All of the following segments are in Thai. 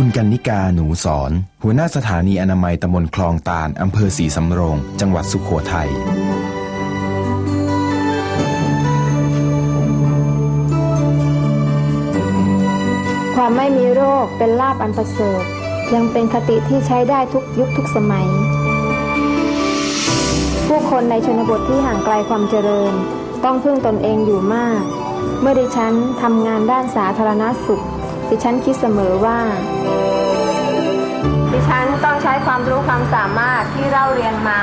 คุณกันนิกาหนูสอน หัวหน้าสถานีอนามัยตำบลคลองตาลอำเภอศรีสำโรง จังหวัดสุขโขทัยความไม่มีโรคเป็นลาบอันประเสริฐยังเป็นคติที่ใช้ได้ทุกยุคทุกสมัย ผู้คนในชนบทที่ห่างไกลความเจริญ ต้องพึ่งตนเองอยู่มาก เมื่อดิฉันทำงานด้านสาธารณสุข ดิฉันคิดเสมอว่า ดิฉันต้องใช้ความรู้ความสามารถที่เราเรียนมา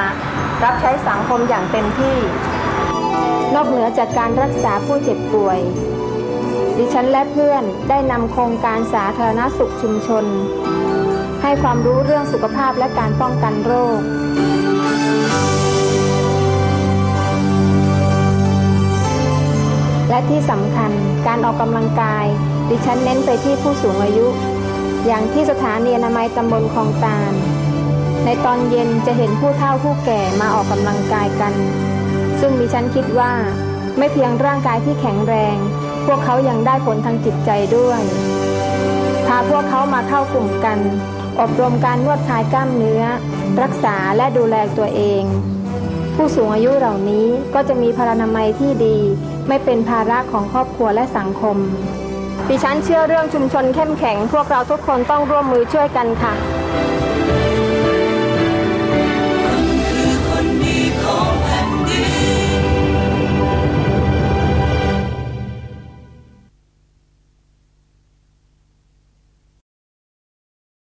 รับใช้สังคมอย่างเต็มที่ นอกเหนือจากการรักษาผู้เจ็บป่วย ดิฉันและเพื่อนได้นำโครงการสาธารณสุขชุมชน ให้ความรู้เรื่องสุขภาพและการป้องกันโรค และที่สำคัญการออกกำลังกาย ดิฉันเน้นไปที่ผู้สูงอายุ อย่างที่สถานีอนามัยตำบลคลองตาล ในตอนเย็นจะเห็นผู้เฒ่าผู้แก่มาออกกำลังกายกัน ซึ่งดิฉันคิดว่า ไม่เพียงร่างกายที่แข็งแรง พวกเขายังได้ผลทางจิตใจด้วย พาพวกเขามาเข้ากลุ่มกัน อบรมการนวดคลายกล้ามเนื้อ รักษาและดูแลตัวเอง ผู้สูงอายุเหล่านี้ก็จะมีพลานามัยที่ดี ไม่เป็นภาระของครอบครัวและสังคม ดิฉันเชื่อเรื่องชุมชนเข้มแข็ง พวกเราทุกคนต้องร่วมมือช่วยกันค่ะ